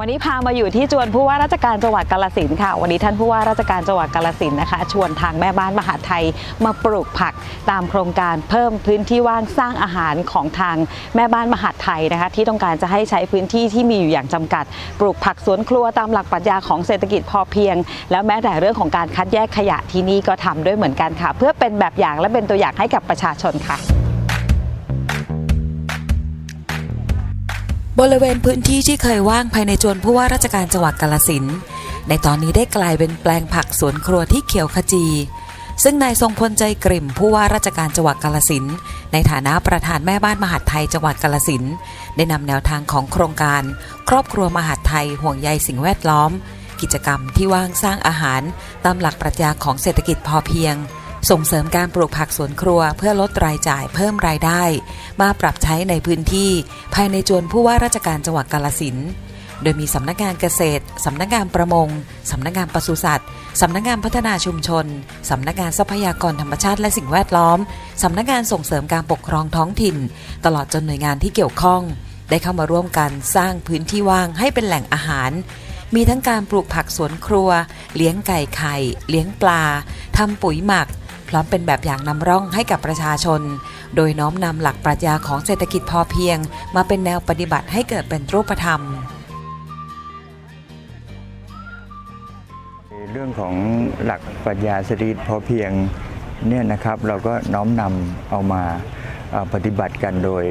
วันนี้พามาอยู่ที่จวนผู้ว่าราชการจังหวัดกาลสินค่ะ วันนี้ท่านผู้ว่าราชการจังหวัดกาลสินนะคะ ชวนทางแม่บ้านมหาไทยมาปลูกผักตามโครงการเพิ่มพื้นที่ว่างสร้างอาหารของทางแม่บ้านมหาไทยนะคะ ที่ต้องการจะให้ใช้พื้นที่ที่มีอยู่อย่างจำกัด ปลูกผักสวนครัวตามหลักปรัชญาของเศรษฐกิจพอเพียง แล้วแม้แต่เรื่องของการคัดแยกขยะที่นี่ก็ทำด้วยเหมือนกันค่ะ เพื่อเป็นแบบอย่างและเป็นตัวอย่างให้กับประชาชนค่ะ บริเวณพื้นที่ที่เคยว่างภายในจวนผู้ว่าราชการจังหวัดกาลสินในตอนนี้ได้กลายเป็นแปลงผักสวนครัวที่เขียวขจี ซึ่งนายทรงพลใจกริ่มผู้ว่าราชการจังหวัดกาลสินในฐานะประธานแม่บ้านมหาดไทยจังหวัดกาลสินได้นำแนวทางของโครงการ ครอบครัวมหาดไทยห่วงใยสิ่งแวดล้อม กิจกรรมที่ว่างสร้างอาหารตามหลักปรัชญาของเศรษฐกิจพอเพียง ส่งเสริมการปลูกผักสวนครัวเพื่อลดรายจ่ายเพิ่มรายได้ มาปรับใช้ในพื้นที่ ภายในจวนผู้ว่าราชการจังหวัดกาลสินโดยมีสำนักงานเกษตร สำนักงานประมง สำนักงานปศุสัตว์ สำนักงานพัฒนาชุมชน สำนักงานทรัพยากรธรรมชาติและสิ่งแวดล้อม สำนักงานส่งเสริมการปกครองท้องถิ่น ตลอดจนหน่วยงานที่เกี่ยวข้อง ได้เข้ามาร่วมกันสร้างพื้นที่ว่างให้เป็นแหล่งอาหาร มีทั้งการปลูกผักสวนครัว เลี้ยงไก่ไข่ เลี้ยงปลา ทำปุ๋ยหมัก พร้อมเป็นแบบอย่างนำร่องให้กับประชาชน โดยน้อมนำหลักปรัชญาของเศรษฐกิจพอเพียง มาเป็นแนวปฏิบัติให้เกิดเป็นรูปธรรม เรื่องของหลักปรัชญาเศรษฐกิจพอเพียงเนี่ยนะครับเราก็น้อมนำเอามา ปฏิบัติกันโดย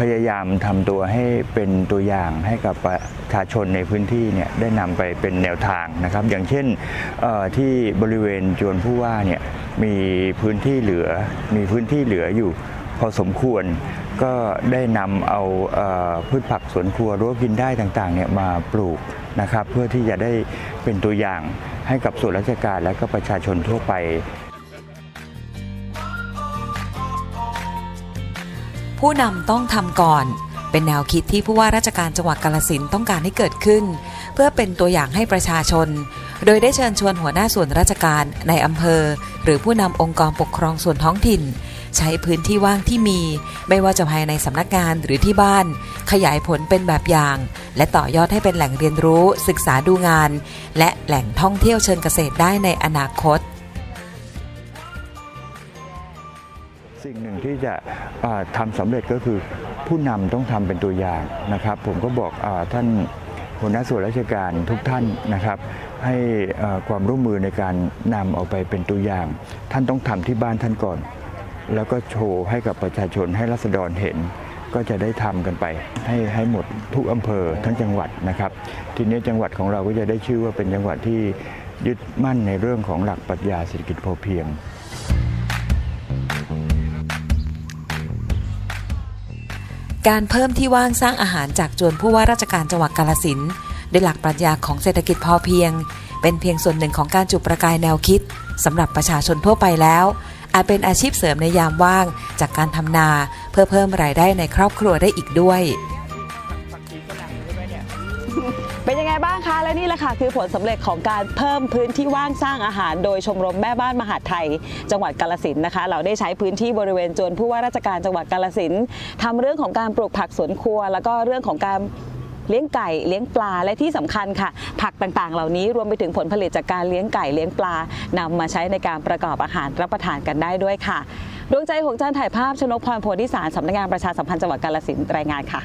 พยายามทำตัวให้เป็นตัวอย่างให้กับประชาชนในพื้นที่เนี่ยได้นำไปเป็นแนวทางนะครับ อย่างเช่นที่บริเวณจวนผู้ว่าเนี่ยมีพื้นที่เหลือมีพื้นที่เหลืออยู่พอสมควรก็ได้นำเอาเออพืชผักสวนครัวรั้วกินได้ต่างๆเนี่ยมาปลูกนะครับ เพื่อที่จะได้เป็นตัวอย่างให้กับส่วนราชการและก็ประชาชนทั่วไป ผู้นำต้องทำก่อน เป็นแนวคิดที่ผู้ว่าราชการจังหวัดกาลสินต้องการให้เกิดขึ้น เพื่อเป็นตัวอย่างให้ประชาชน โดยได้เชิญชวนหัวหน้าส่วนราชการในอำเภอ หรือผู้นำองค์กรปกครองส่วนท้องถิ่น ใช้พื้นที่ว่างที่มี ไม่ว่าจะภายในสำนักงานหรือที่บ้าน ขยายผลเป็นแบบอย่าง และต่อยอดให้เป็นแหล่งเรียนรู้ ศึกษาดูงาน และแหล่งท่องเที่ยวเชิงเกษตรได้ในอนาคต สิ่งหนึ่งที่จะอ่าทำาสำเร็จก็คือผู้นำต้องทำเป็นตัวอย่างนะครับ ผมก็บอกอท่านหัวหน้าส่วนราชการทุกท่านนะครับ ให้ความร่วมมือในการนำเอาไปเป็นตัวอย่าง ท่านต้องทำที่บ้านท่านก่อน แล้วก็โชว์ให้กับประชาชนให้รัษฎรเห็น ก็จะได้ทำกันไป ให้ให้หมดทุกอำเภอทั้งจังหวัดนะครับ ทีนี้จังหวัดของเราก็จะได้ชื่อว่าเป็นจังหวัดที่ยึดมั่นในเรื่องของหลักปรัชญาเศรษฐกิจพอเพียง การเพิ่มที่ว่างสร้างอาหารจากจวนผู้ว่าราชการจังหวัดกาลสินด้วยหลักปรัชญาของเศรษฐกิจพอเพียง เป็นเพียงส่วนหนึ่งของการจุดประกายแนวคิดสำหรับประชาชนทั่วไปแล้ว อาจเป็นอาชีพเสริมในยามว่างจากการทำนา เพื่อเพิ่มรายได้ในครอบครัวได้อีกด้วย ไงบ้างคะ และนี่แหละค่ะคือผลสำเร็จของการเพิ่มพื้นที่ว่างสร้างอาหาร โดยชมรมแม่บ้านมหาดไทย จังหวัดกาลสินนะคะ เราได้ใช้พื้นที่บริเวณจวนผู้ว่าราชการจังหวัดกาลสินธุ์ทำเรื่องของการปลูกผักสวนครัว แล้วก็เรื่องของการเลี้ยงไก่เลี้ยงปลาและที่สำคัญค่ะ ผักต่างๆ เหล่านี้รวมไปถึงผลผลิตจากการเลี้ยงไก่เลี้ยงปลานำมาใช้ในการประกอบอาหารรับประทานกันได้ด้วยค่ะดวงใจหงจันถ่ายภาพชนกพรโพธิสารสำนักงานประชาสัมพันธ์จังหวัดกาลสินรายงานค่ะ